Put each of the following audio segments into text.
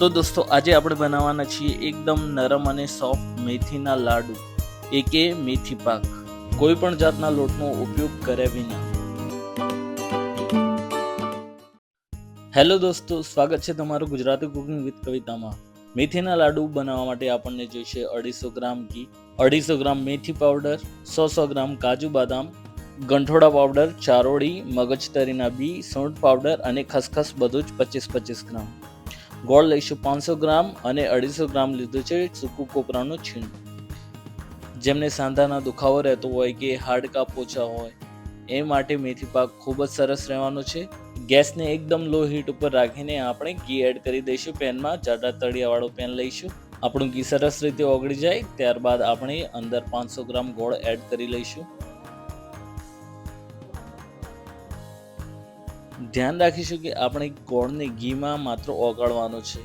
તો દોસ્તો, આજે આપણે બનાવવાના છીએ એકદમ નરમ અને સોફ્ટ મેથીના લાડુ, એકે મેથી પાક. કોઈ પણ જાતના લોટનો ઉપયોગ કર્યા વિના. હેલો દોસ્તો, સ્વાગત છે તમારું ગુજરાતી કુકિંગ વિથ કવિતામાં. મેથીના લાડુ બનાવવા માટે આપણને જોઈશે અઢીસો ગ્રામ ઘી, અઢીસો ગ્રામ મેથી પાવડર સો સો ગ્રામ કાજુ બાદામ, ગંઠોડા પાવડર, ચારોળી, મગજતરીના બી, સૂંઠ પાવડર અને ખસખસ બધું જ પચીસ પચીસ ગ્રામ. ગોળ લઈશું પાંચસો ગ્રામ અને અઢીસો ગ્રામ લીધું છે સૂકું કોપરાનું છીણ. જેમને સાંધાના દુખાવો રહેતો હોય કે હાડકા પોચા હોય, એ માટે મેથી પાક ખૂબ જ સરસ રહેવાનો છે. ગેસને એકદમ લો હીટ ઉપર રાખીને આપણે ઘી એડ કરી દઈશું પેનમાં. જાડા તળિયાવાળું પેન લઈશું. આપણું ઘી સરસ રીતે ઓગળી જાય, ત્યારબાદ આપણે અંદર પાંચસો ગ્રામ ગોળ એડ કરી લઈશું. ધ્યાન રાખીશું કે આપણે ગોળને ઘીમાં માત્ર ઓગાળવાનો છે.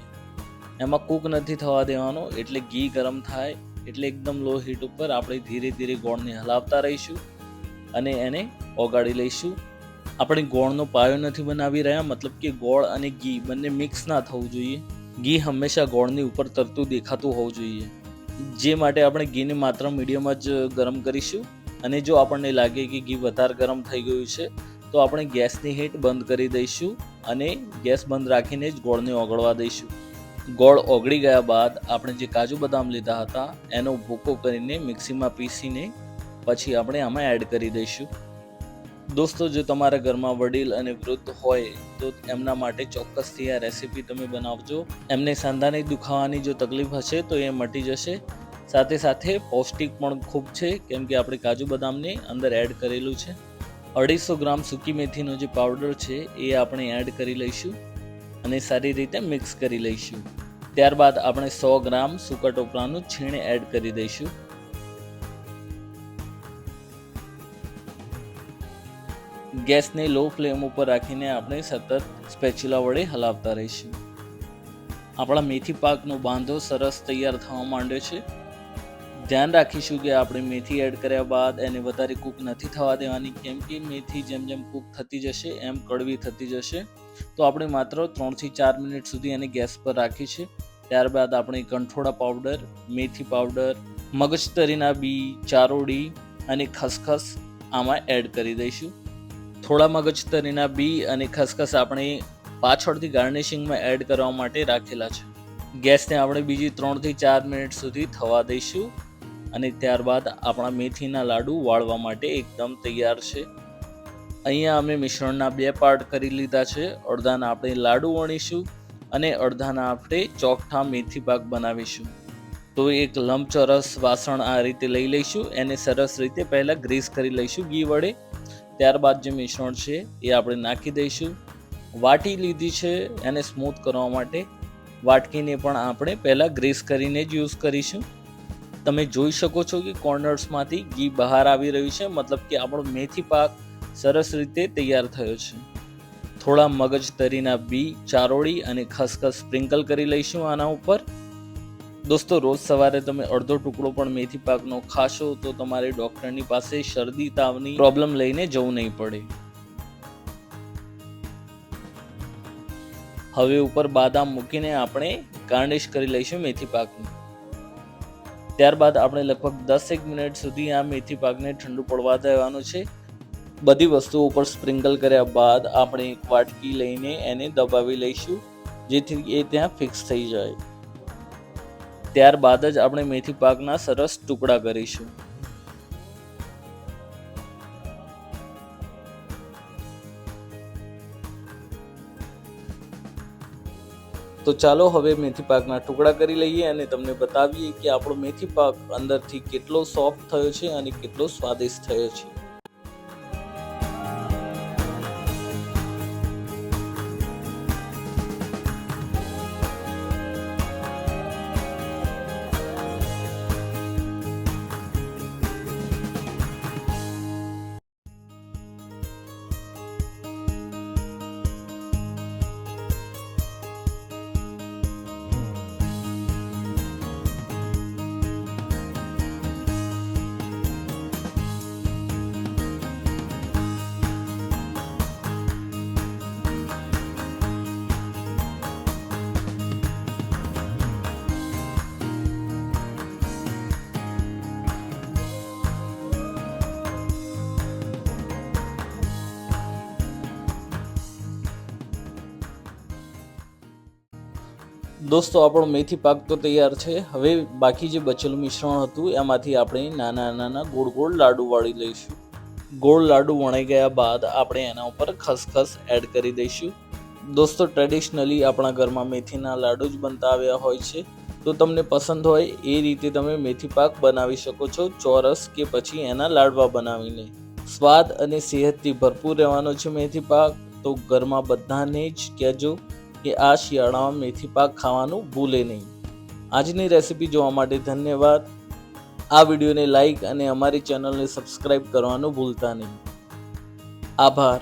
એમાં કૂક નથી થવા દેવાનો, એટલે ઘી ગરમ થાય, એટલે એકદમ લો હીટ ઉપર આપણે ધીરે ધીરે ગોળને હલાવતા રહીશું અને એને ઓગાળી લઈશું. આપણે ગોળનો પાયો નથી બનાવી રહ્યા, મતલબ કે ગોળ અને ઘી બંને મિક્સ ના થવું જોઈએ. ઘી હંમેશા ગોળની ઉપર તરતું દેખાતું હોવું જોઈએ. જે માટે આપણે ઘીને માત્ર મીડિયમ જ ગરમ કરીશું. અને જો આપણને લાગે કે ઘી વધારે ગરમ થઈ ગયું છે તો આપણે ગેસની હીટ બંધ કરી દઈશું અને ગેસ બંધ રાખીને જ ગોળને ઓગળવા દઈશું. ગોળ ઓગળી ગયા બાદ આપણે જે કાજુ બદામ લીધા હતા, એનો ભૂકો કરીને મિક્સીમાં પીસીને પછી આપણે આમાં એડ કરી દઈશું. દોસ્તો, જો તમારા ઘરમાં વડીલ અને વૃદ્ધ હોય, તો એમના માટે ચોક્કસથી આ રેસીપી તમે બનાવજો. એમને સાંધાની દુખાવાની જો તકલીફ હશે, તો એ મટી જશે. સાથે સાથે પૌષ્ટિક પણ ખૂબ છે, કેમ કે આપણે કાજુ બદામને અંદર એડ કરેલું છે. અઢીસો ગ્રામ સૂકી મેથીનો જે પાવડર છે, એ આપણે એડ કરી લઈશું અને સારી રીતે મિક્સ કરી લઈશું. ત્યારબાદ આપણે સો ગ્રામ સૂકા ટોપરાનું છીણ એડ કરી દઈશું. ગેસને લો ફ્લેમ ઉપર રાખીને આપણે સતત સ્પેચ્યુલા વડે હલાવતા રહીશું. આપણા મેથી પાકનો બાંધો સરસ તૈયાર થવા માંડ્યો છે. ધ્યાન રાખીશું કે આપણે મેથી એડ કર્યા બાદ એને વધારે કૂક નથી થવા દેવાની, કેમ કે મેથી જેમ જેમ કૂક થતી જશે, એમ કડવી થતી જશે. તો આપણે માત્ર ત્રણથી ચાર મિનિટ સુધી એને ગેસ પર રાખી છે. ત્યારબાદ આપણે કંઠોળા પાવડર મેથી પાવડર મગજતરીના બી, ચારોડી અને ખસખસ આમાં એડ કરી દઈશું. થોડા મગજતરીના બી અને ખસખસ આપણે પાછળથી ગાર્નિશિંગમાં એડ કરવા માટે રાખેલા છે. ગેસને આપણે બીજી ત્રણથી ચાર મિનિટ સુધી થવા દઈશું. અને ત્યારબાદ આપણા મેથીના લાડુ વાળવા માટે એકદમ તૈયાર છે. અહીંયા અમે મિશ્રણના બે પાર્ટ કરી લીધા છે. અડધાના આપણે લાડુ વણીશું અને અડધાના આપણે ચોકઠા મેથી પાક બનાવીશું. તો એક લંબચોરસ વાસણ આ રીતે લઈ લઈશું. એને સરસ રીતે પહેલાં ગ્રીસ કરી લઈશું ઘી વડે. ત્યારબાદ જે મિશ્રણ છે એ આપણે નાખી દઈશું. વાટી લીધી છે એને સ્મૂથ કરવા માટે. વાટકીને પણ આપણે પહેલાં ગ્રીસ કરીને જ યુઝ કરીશું. તમે જોઈ શકો છો કે કોર્નર્સમાંથી ઘી બહાર આવી રહ્યું છે. મતલબ કે આપણો મેથી પાક સરસ રીતે તૈયાર થયો છે. થોડા મગજ તરીના બી, ચારોળી અને ખસખસ સ્પ્રિંકલ કરી લઈશું આના ઉપર. દોસ્તો, રોજ સવારે તમે અડધો ટુકડો પણ મેથી પાકનો ખાશો તો તમારે ડૉક્ટરની પાસે શરદી, તાવની પ્રોબ્લેમ લઈને જવું નહીં પડે. હવે ઉપર બાદામ મૂકીને આપણે ગાર્નિશ કરી લઈશું મેથી પાકને. ત્યારબાદ આપણે લગભગ દસેક મિનિટ સુધી આ મેથી પાકને ઠંડુ પડવા દેવાનું છે. બધી વસ્તુઓ ઉપર સ્પ્રિંકલ કર્યા બાદ આપણે એક વાટકી લઈને એને દબાવી લઈશું, જેથી એ ત્યાં ફિક્સ થઈ જાય. ત્યારબાદ જ આપણે મેથી પાકના સરસ ટુકડા કરીશું. તો ચાલો હવે મેથી પાકના ટુકડા કરી લઈએ અને તમને બતાવીએ કે આપણો મેથી પાક અંદરથી કેટલો સોફ્ટ થયો છે અને કેટલો સ્વાદિષ્ટ થયો છે. દોસ્તો, આપણો મેથી પાક તો તૈયાર છે. હવે બાકી જે બચેલું મિશ્રણ હતું, એમાંથી આપણે નાના નાના ગોળ ગોળ લાડુ વાળી લઈશું. ગોળ લાડુ વણાઈ ગયા બાદ આપણે એના ઉપર ખસખસ એડ કરી દઈશું. દોસ્તો ટ્રેડિશનલી આપણા ઘરમાં મેથીના લાડુ જ બનતા આવ્યા હોય છે. તો તમને પસંદ હોય એ રીતે તમે મેથી પાક બનાવી શકો છો, ચોરસ કે પછી એના લાડવા બનાવીને. સ્વાદ અને સેહતથી ભરપૂર રહેવાનો છે મેથી પાક. તો ઘરમાં બધાને જ કહેજો. કે આ શિયાળામાં મેથી પાક ખાવાનું ભૂલે નહીં. આજની રેસિપી જોવા માટે ધન્યવાદ. આ વિડીયોને લાઈક અને અમારી ચેનલને સબસ્ક્રાઈબ કરવાનું ભૂલતા નહીં. આભાર.